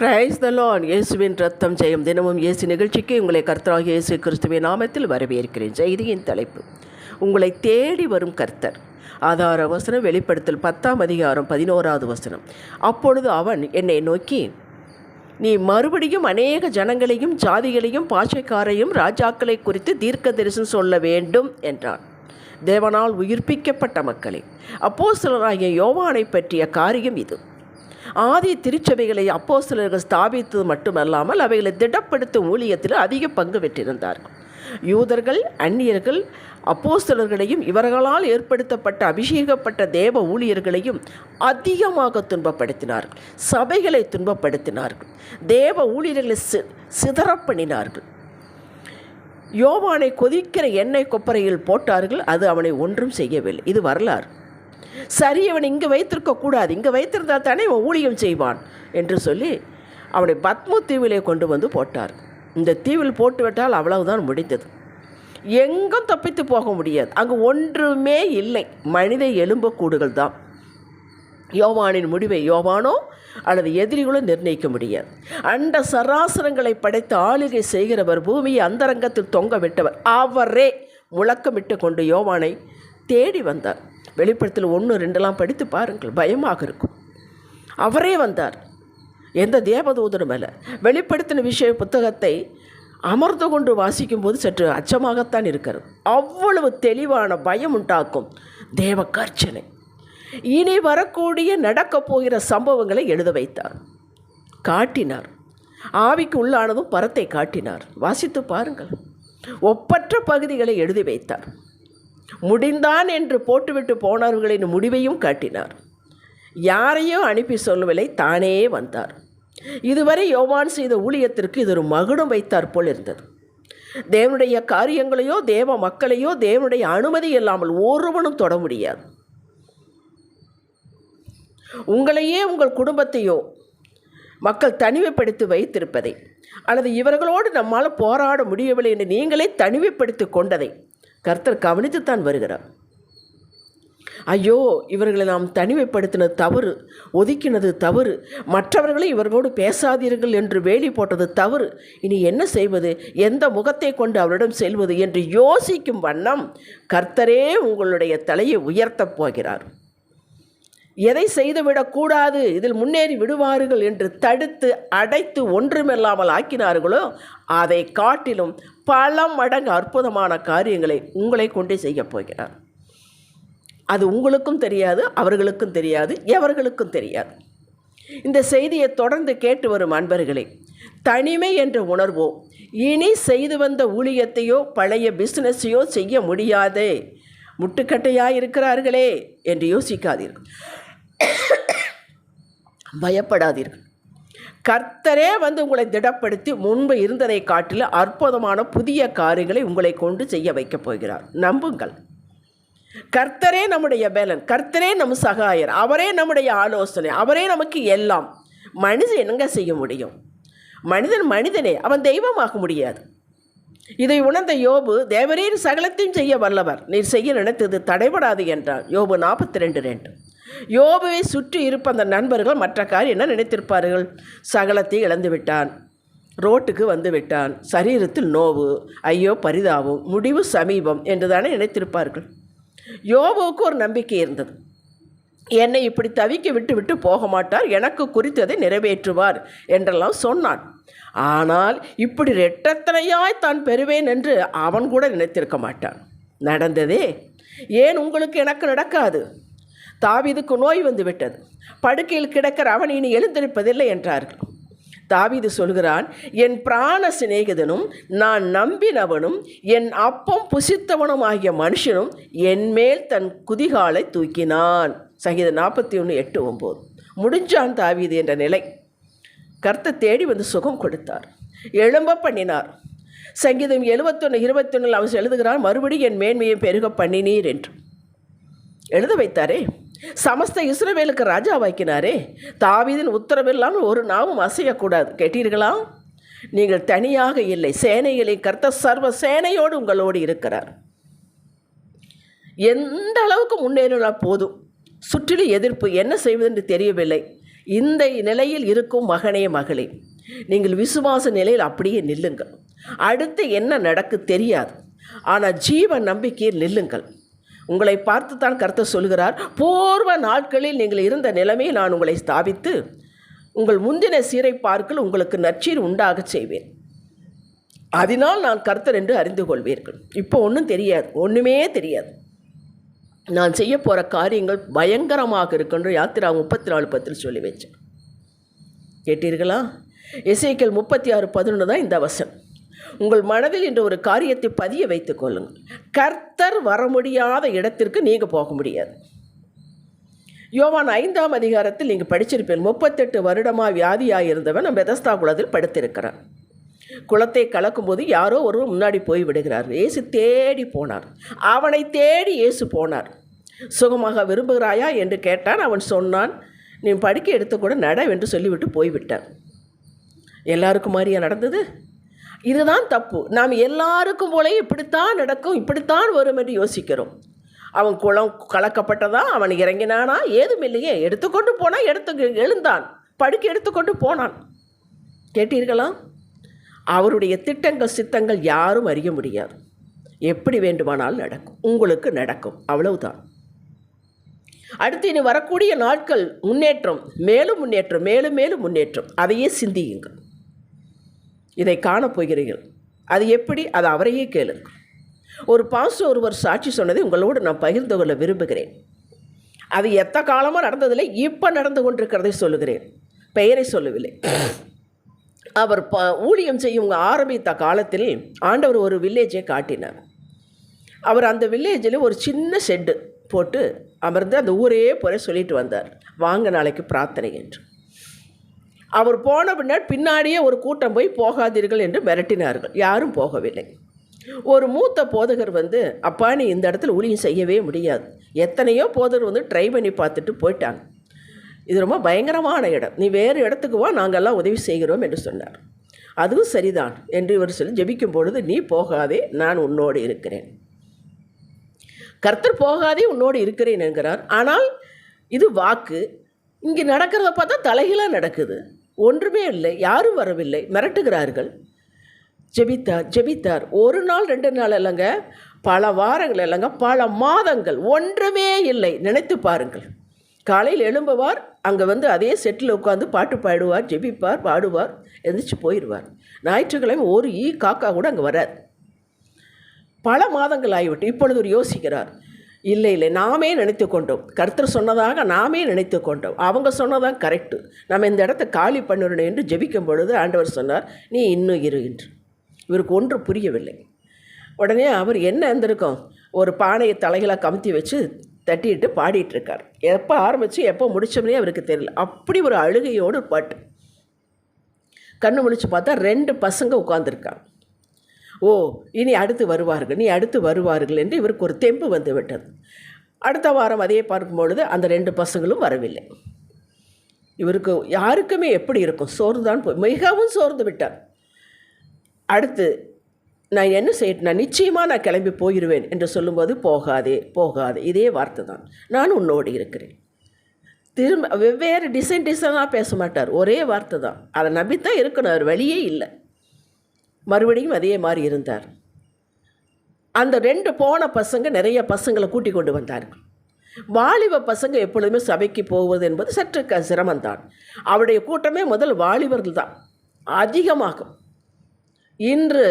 Praise the லான் இயேசுவின் ரத்தம் ஜெயம். தினமும் இயேசு நிகழ்ச்சிக்கு உங்களை கர்த்தராகிய இயேசு கிறிஸ்துவின் நாமத்தில் வரவேற்கிறேன். செய்தியின் தலைப்பு உங்களை தேடி வரும் கர்த்தர். ஆதார வசனம் வெளிப்படுத்தல் பத்தாம் அதிகாரம் பதினோராவது வசனம். அப்பொழுது அவன் என்னை நோக்கி நீ மறுபடியும் அநேக ஜனங்களையும் ஜாதிகளையும் பாஷைக்காரையும் ராஜாக்களை குறித்து தீர்க்க தரிசனம் சொல்ல வேண்டும் என்றான். தேவனால் உயிர்ப்பிக்கப்பட்ட மக்களே சிலராகிய யோவானை பற்றிய காரியம் இது. ஆதி திருச்சபைகளை அப்போஸ்தலர்கள் ஸ்தாபித்தது மட்டுமல்லாமல் அவைகளை திடப்படுத்தும் ஊழியத்தில் அதிக பங்கு பெற்றிருந்தார்கள் யூதர்கள் அந்நியர்கள் அப்போஸ்தலர்களையும் இவர்களால் ஏற்படுத்தப்பட்ட அபிஷேகப்பட்ட தேவ ஊழியர்களையும் அதிகமாக துன்பப்படுத்தினார்கள். சபைகளை துன்பப்படுத்தினார்கள். தேவ ஊழியர்களை சி சிதறப்பண்ணினார்கள் யோவானை கொதிக்கிற எண்ணெய் கொப்பரையில் போட்டார்கள். அது அவனை ஒன்றும் செய்யவில்லை. இது வரலாறு. சரி அவன் இங்கே வைத்திருக்க கூடாது. இங்கே வைத்திருந்தால் தானே இவன் ஊழியம் செய்வான் என்று சொல்லி அவனை பத்மு தீவிலே கொண்டு வந்து போட்டார். இந்த தீவில் போட்டுவிட்டால் அவ்வளவுதான் முடிந்தது. எங்கும் தப்பித்து போக முடியாது. அங்கு ஒன்றுமே இல்லை. மனித எலும்புக்கூடுகள் தான். யோவானின் முடிவை யோவானோ அல்லது எதிரிகளோ நிர்ணயிக்க முடியாது. அண்ட சராசரங்களை படைத்து ஆளுகை செய்கிறவர் பூமியை அந்தரங்கத்தில் தொங்க விட்டவர் அவரே முழக்கமிட்டு கொண்டு யோவானை தேடி வந்தார். வெளிப்படத்தில் ஒன்று ரெண்டெல்லாம் படித்து பாருங்கள். பயமாக இருக்கும். அவரே வந்தார். எந்த தேவதூதரும் அல்ல வெளிப்படுத்தின விஷய புத்தகத்தை அமர்ந்து கொண்டு வாசிக்கும்போது சற்று அச்சமாகத்தான் இருக்கிறது. அவ்வளவு தெளிவான பயம் உண்டாக்கும் தேவ கர்ச்சனை இனி வரக்கூடிய நடக்கப் போகிற சம்பவங்களை எழுத வைத்தார். காட்டினார். ஆவிக்கு உள்ளானதும் பரத்தை காட்டினார். வாசித்து பாருங்கள். ஒப்பற்ற பகுதிகளை எழுதி வைத்தார். முடிந்தான் என்று போட்டுவிட்டு போனவர்களின் முடிவையும் காட்டினார். யாரையோ அனுப்பி சொல்லவில்லை தானே வந்தார். இதுவரை யோவான் செய்த ஊழியத்திற்கு இது ஒரு மகுடம் வைத்தார் போல் இருந்தது. தேவனுடைய காரியங்களையோ தேவ மக்களையோ தேவனுடைய அனுமதி இல்லாமல் ஒருவனும் தொட முடியாது. உங்களையே உங்கள் குடும்பத்தையோ மக்கள் தனிமைப்படுத்தி வைத்திருப்பதை அல்லது இவர்களோடு நம்மால் போராட முடியவில்லை என்று நீங்களே தனிமைப்படுத்தி கொண்டதை கர்த்தர் கவனித்துத்தான் வருகிறார். ஐயோ இவர்களை நாம் தனிமைப்படுத்தினது தவறு ஒதுக்கினது தவறு மற்றவர்களை இவர்களோடு பேசாதீர்கள் என்று வேலி போட்டது தவறு. இனி என்ன செய்வது? எந்த முகத்தை கொண்டு அவரிடம் செல்வது என்று யோசிக்கும் வண்ணம் கர்த்தரே உங்களுடைய தலையை உயர்த்தப் போகிறார். எதை செய்துவிடக்கூடாது இதில் முன்னேறி விடுவார்கள் என்று தடுத்து அடைத்து ஒன்றுமில்லாமல் ஆக்கினார்களோ அதை காட்டிலும் பல மடங்கு அற்புதமான காரியங்களை உங்களை கொண்டே செய்யப் போகிறார். அது உங்களுக்கும் தெரியாது அவர்களுக்கும் தெரியாது எவர்களுக்கும் தெரியாது. இந்த செய்தியை தொடர்ந்து கேட்டு வரும் அன்பர்களே தனிமை என்ற உணர்வோ இனி செய்து வந்த ஊழியத்தையோ பழைய பிஸ்னஸையோ செய்ய முடியாதே. முட்டுக்கட்டையாக இருக்கிறார்களே என்று யோசிக்காதீர்கள். பயப்படாதீர்கள். கர்த்தரே வந்து உங்களை திடப்படுத்தி முன்பு இருந்ததை காட்டிலும் அற்புதமான புதிய காரியங்களை உங்களை கொண்டு செய்ய வைக்கப் போகிறார். நம்புங்கள். கர்த்தரே நம்முடைய பேலன். கர்த்தரே நம் சகாயர். அவரே நம்முடைய ஆலோசனை. அவரே நமக்கு எல்லாம். மனிதன் என்னங்க செய்ய முடியும்? மனிதன் மனிதனே. அவன் தெய்வமாக முடியாது. இதை உணர்ந்த யோபு தேவரீர் சகலத்தையும் செய்ய வல்லவர். நீர் செய்ய நினைத்தது தடைபடாது என்றார் யோபு நாற்பத்தி ரெண்டு ரெண்டு. யோபுவை சுற்றி இருப்ப அந்த நண்பர்கள் மற்ற காரியம் என்ன நினைத்திருப்பார்கள்? சகலத்தை இழந்து விட்டான். ரோட்டுக்கு வந்து விட்டான். சரீரத்தில் நோவு ஐயோ பரிதாபம் முடிவு சமீபம் என்று தானே நினைத்திருப்பார்கள். யோபுவுக்கு ஒரு நம்பிக்கை இருந்தது. என்னை இப்படி தவிக்க விட்டு விட்டு போக மாட்டார் எனக்கு குறித்ததை நிறைவேற்றுவார் என்றெல்லாம் சொன்னான். ஆனால் இப்படி ரெட்டத்தனையாய் தான் பெறுவேன் என்று அவன் கூட நினைத்திருக்க மாட்டான். நடந்ததே. ஏன் உங்களுக்கு எனக்கு நடக்காது? தாவீதுக்கு நோய் வந்துவிட்டது. படுக்கையில் கிடக்கிற அவன் இனி எழுந்திருப்பதில்லை என்றார்கள். தாவீது சொல்கிறான் என் பிராண சிநேகிதனும் நான் நம்பினவனும் என் அப்பம் புசித்தவனும் ஆகிய மனுஷனும் என்மேல் தன் குதிகாலை தூக்கினான். சங்கீத நாற்பத்தி ஒன்று எட்டு ஒம்பது. முடிஞ்சான் தாவீது என்ற நிலை. கர்த்த தேடி வந்து சுகம் கொடுத்தார். எழும்ப பண்ணினார். சங்கீதம் எழுபத்தொன்று இருபத்தொன்னில் அவன் எழுதுகிறான் மறுபடியும் என் மேன்மையை பெருக பண்ணினீர் என்று. எழுத வைத்தாரே? சமஸ்த இஸ்ரவேலுக்கு ராஜா வைக்கினாரே தாவீதின் உத்தரவில்லாமல் ஒரு நாவும் அசையக்கூடாது. கேட்டீர்களா? நீங்கள் தனியாக இல்லை. சேனைகளை கர்த்த சர்வ சேனையோடு உங்களோடு இருக்கிறார். எந்த அளவுக்கு முன்னேறினால் போதும்? சுற்றிலும் எதிர்ப்பு என்ன செய்வதென்று தெரியவில்லை. இந்த நிலையில் இருக்கும் மகனே மகளே நீங்கள் விசுவாச நிலையில் அப்படியே நில்லுங்கள். அடுத்து என்ன நடக்கு தெரியாது. ஆனால் ஜீவ நம்பிக்கையில் நில்லுங்கள். உங்களை பார்த்துத்தான் கருத்து சொல்கிறார் பூர்வ நாட்களில் நீங்கள் இருந்த நிலைமையை நான் உங்களை ஸ்தாபித்து உங்கள் முந்தின சீரை பார்க்கல் உங்களுக்கு நச்சீர் உண்டாக செய்வேன். அதனால் நான் கர்த்தர் என்று அறிந்து கொள்வீர்கள். இப்போ ஒன்றும் தெரியாது ஒன்றுமே தெரியாது. நான் செய்ய போகிற காரியங்கள் பயங்கரமாக இருக்குன்ற யாத்திரா முப்பத்தி நாலு பத்தில் சொல்லி வச்சேன். கேட்டீர்களா? இசைக்கள் முப்பத்தி ஆறு பதினொன்று தான் இந்த வசனம். உங்கள் மனதில் இன்று ஒரு காரியத்தை பதிய வைத்துக் கொள்ளுங்கள். கர்த்தர் வர முடியாத இடத்திற்கு நீங்கள் போக முடியாது. யோவான் ஐந்தாம் அதிகாரத்தில் நீங்கள் படிச்சிருப்பேன் முப்பத்தெட்டு வருடமாக வியாதியாக இருந்தவன் நம்ம பெதஸ்தா குளத்தில் படுத்திருக்கிறான். குளத்தை கலக்கும்போது யாரோ ஒருவர் முன்னாடி போய் விடுகிறார். இயேசு தேடி போனார். அவனை தேடி இயேசு போனார். சுகமாக விரும்புகிறாயா என்று கேட்டான். அவன் சொன்னான் நீ படிக்க எடுத்து கூட நட என்று சொல்லிவிட்டு போய்விட்டான் எல்லாருக்கும் மாதிரியா நடந்தது? இதுதான் தப்பு. நாம் எல்லாருக்கும் போல இப்படித்தான் நடக்கும் இப்படித்தான் வரும் என்று யோசிக்கிறோம். அவன் குளம் கலக்கப்பட்டதா? அவன் இறங்கினானா? ஏதும் இல்லையே. எடுத்துக்கொண்டு போனால் எடுத்து எழுந்தான். படுக்க எடுத்துக்கொண்டு போனான். கேட்டீர்களா? அவருடைய திட்டங்கள் சித்தங்கள் யாரும் அறிய முடியாது. எப்படி வேண்டுமானாலும் நடக்கும். உங்களுக்கு நடக்கும். அவ்வளவுதான். அடுத்து இனி வரக்கூடிய நாட்கள் முன்னேற்றம். மேலும் முன்னேற்றம். மேலும் மேலும் முன்னேற்றம். அதையே சிந்தியுங்கள். இதை காணப்போகிறீர்கள் அது எப்படி? அது அவரையே கேளுங்கள் ஒரு பாச ஒருவர் சாட்சி சொன்னதை உங்களோடு நான் பகிர்ந்து கொள்ள விரும்புகிறேன். அது எத்த காலமாக நடந்ததில்லை இப்போ நடந்து கொண்டிருக்கிறதை சொல்லுகிறேன். பெயரை சொல்லவில்லை. அவர் ப ஊழியம் செய்யும் ஆரம்பித்த காலத்தில் ஆண்டவர் ஒரு வில்லேஜை காட்டினார். அவர் அந்த வில்லேஜில் ஒரு சின்ன ஷெட்டு போட்டு அமர்ந்து அந்த ஊரே போல சொல்லிட்டு வந்தார். வாங்க நாளைக்கு பிரார்த்தனை என்று. அவர் போன பின்னர் பின்னாடியே ஒரு கூட்டம் போய் போகாதீர்கள் என்று மிரட்டினார்கள். யாரும் போகவில்லை. ஒரு மூத்த போதகர் வந்து அப்பா நீ இந்த இடத்துல ஊழியம் செய்யவே முடியாது. எத்தனையோ போதகர் வந்து ட்ரை பண்ணி பார்த்துட்டு போயிட்டாங்க. இது ரொம்ப பயங்கரமான இடம். நீ வேறு இடத்துக்கு வா நாங்கள்லாம் உதவி செய்கிறோம் என்று சொன்னார். அதுவும் சரிதான் என்று இவர் சொல்லி ஜெபிக்கும் பொழுது நீ போகாதே நான் உன்னோடு இருக்கிறேன். கர்த்தர் போகாதே உன்னோடு இருக்கிறேன் என்கிறார். ஆனால் இது வாக்கு. இங்கே நடக்கிறத பார்த்தா தலைகீழாக நடக்குது. ஒன்றுமே இல்லை யாரும் வரவில்லை. மிரட்டுகிறார்கள். ஜெபித்தார் ஜெபித்தார். ஒரு நாள் ரெண்டு நாள் இல்லைங்க பல வாரங்கள் இல்லைங்க பல மாதங்கள் ஒன்றுமே இல்லை. நினைத்து பாருங்கள். காலையில் எழும்புவார் அங்கே வந்து அதே செட்டில் உட்காந்து பாட்டு பாடுவார் ஜெபிப்பார் பாடுவார் எந்திரிச்சு போயிடுவார். ஞாயிற்றுக்கிழமை ஒரு ஈ காக்கா கூட அங்கே வராது. பல மாதங்கள் ஆகிவிட்டு இப்பொழுது ஒரு யோசிக்கிறார் இல்லை இல்லை. நாமே நினைத்து கொண்டோம். கர்த்தர் சொன்னதாக நாமே நினைத்து கொண்டோம். அவங்க சொன்னதான் கரெக்டு நம்ம இந்த இடத்த காலி பண்ணிடணும் என்று ஜெபிக்கும் பொழுது ஆண்டவர் சொன்னார் நீ இன்னும் இரு என்று. இவருக்கு ஒன்று புரியவில்லை. உடனே அவர் என்ன இருந்திருக்கும் ஒரு பானையை தலைகளாக கமுத்தி வச்சு தட்டிட்டு பாடிட்டுருக்கார் எப்போ ஆரம்பித்து எப்போ முடித்தோம்னே அவருக்கு தெரியல. அப்படி ஒரு அழுகையோடு பாட்டு. கண்ணு முடிச்சு பார்த்தா ரெண்டு பசங்க உட்காந்துருக்காங்க ஓ இனி அடுத்து வருவார்கள் நீ அடுத்து வருவார்கள் என்று இவருக்கு ஒரு தெம்பு வந்துவிட்டது அடுத்த வாரம் அதே பார்க்கும் பொழுது அந்த ரெண்டு பசங்களும் வரவில்லை. இவருக்கு யாருக்குமே எப்படி இருக்கும்? சோர்ந்து தான் போய் மிகவும் சோர்ந்து விட்டார். அடுத்து நான் என்ன செய்ய நான் நிச்சயமாக நான் கிளம்பி போயிடுவேன் என்று சொல்லும்போது போகாதே போகாதே. இதே வார்த்தை தான் நான் உன்னோடு இருக்கிறேன். திரும்ப வெவ்வேறு டிசைன் டிசைனாக பேச மாட்டார். ஒரே வார்த்தை தான் அதை நம்பித்தான் இருக்கணும் அவர் வழியே இல்லை. மறுபடியும் அதே மாதிரி இருந்தார். அந்த ரெண்டு போன பசங்க நிறைய பசங்களை கூட்டி கொண்டு வந்தார்கள். வாலிப பசங்க எப்பொழுதுமே சபைக்கு போவது என்பது சற்று க சிரமம்தான். அவருடைய கூட்டமே முதல் வாலிபர்கள் தான் அதிகமாகும். இன்று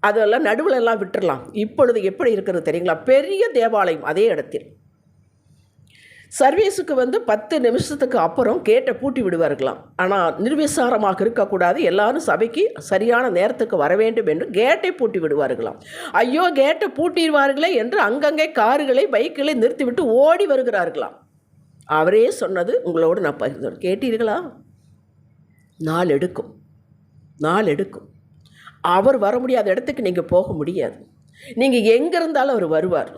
அதெல்லாம் நடுவில் எல்லாம் விட்டுடலாம் இப்பொழுது எப்படி இருக்கிறது தெரியுங்களா? பெரிய தேவாலயம் அதே இடத்தில். சர்வீஸுக்கு வந்து பத்து நிமிஷத்துக்கு அப்புறம் கேட்டை பூட்டி விடுவார்களாம். ஆனால் நிர்விசாரமாக இருக்கக்கூடாது. எல்லாரும் சபைக்கு சரியான நேரத்துக்கு வர வேண்டும் என்று கேட்டை பூட்டி விடுவார்களாம். ஐயோ கேட்டை பூட்டிடுவார்களே என்று அங்கங்கே கார்களை பைக்குகளை நிறுத்திவிட்டு ஓடி வருகிறார்களாம். அவரே சொன்னது உங்களோடு நான் பகிர்ந்து கேட்டீர்களா? நாள் எடுக்கும். நாள் எடுக்கும். அவர் வர முடியாத இடத்துக்கு நீங்கள் போக முடியாது. நீங்கள் எங்கே இருந்தாலும் அவர் வருவார்.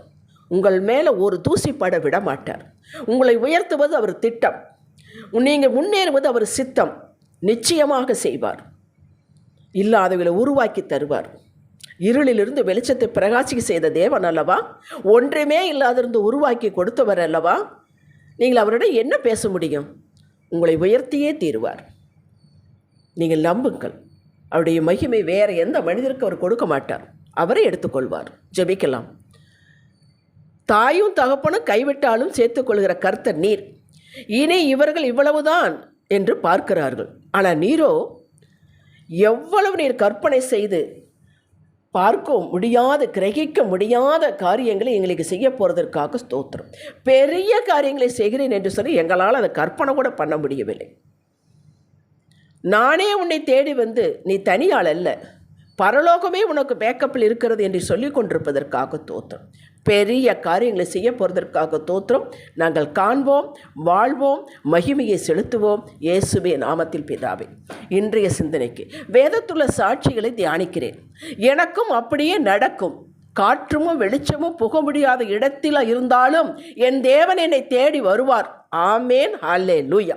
உங்கள் மேலே ஒரு தூசிப்பட விட மாட்டார். உங்களை உயர்த்துவது அவர் திட்டம். நீங்கள் முன்னேறுவது அவர் சித்தம். நிச்சயமாக செய்வார். இல்லாதவர்களை உருவாக்கி தருவார். இருளிலிருந்து வெளிச்சத்தை பிரகாசிக்க செய்த தேவன் அல்லவா? ஒன்றுமே இல்லாதிருந்து உருவாக்கி கொடுத்தவர் அல்லவா? நீங்கள் அவரிடம் என்ன பேச முடியும்? உங்களை உயர்த்தியே தீருவார். நீங்கள் நம்புங்கள். அவருடைய மகிமை வேறு எந்த மனிதருக்கு அவர் கொடுக்க மாட்டார். அவரை எடுத்துக்கொள்வார். ஜெபிக்கலாம். தாயும் தகப்பனும் கைவிட்டாலும் சேர்த்துக்கொள்கிற கர்த்தர் நீர். இனி இவர்கள் இவ்வளவுதான் என்று பார்க்கிறார்கள். ஆனால் நீரோ எவ்வளவு நீர் கற்பனை செய்து பார்க்க முடியாத கிரகிக்க முடியாத காரியங்களை எங்களுக்கு செய்ய போகிறதற்காக ஸ்தோத்திரம். பெரிய காரியங்களை செய்கிறேன் என்று சொல்லி எங்களால் அதை கற்பனை கூட பண்ண முடியவில்லை. நானே உன்னை தேடி வந்து நீ தனியாள் அல்ல பரலோகமே உனக்கு பேக்கப்பில் இருக்கிறது என்று சொல்லி கொண்டிருப்பதற்காக தோற்றம் பெரிய காரியங்களை செய்ய போகிறதற்காக தோற்றம் நாங்கள் காண்போம் வாழ்வோம் மகிமையை செலுத்துவோம். இயேசுவே நாமத்தில் பிதாவே இன்றைய சிந்தனைக்கு வேதத்துள்ள சாட்சிகளை தியானிக்கிறேன். எனக்கும் அப்படியே நடக்கும். காற்றுமும் வெளிச்சமும் புக முடியாத இடத்தில் இருந்தாலும் என் தேவன் என்னை தேடி வருவார். ஆமேன் ஹல்லே லூயா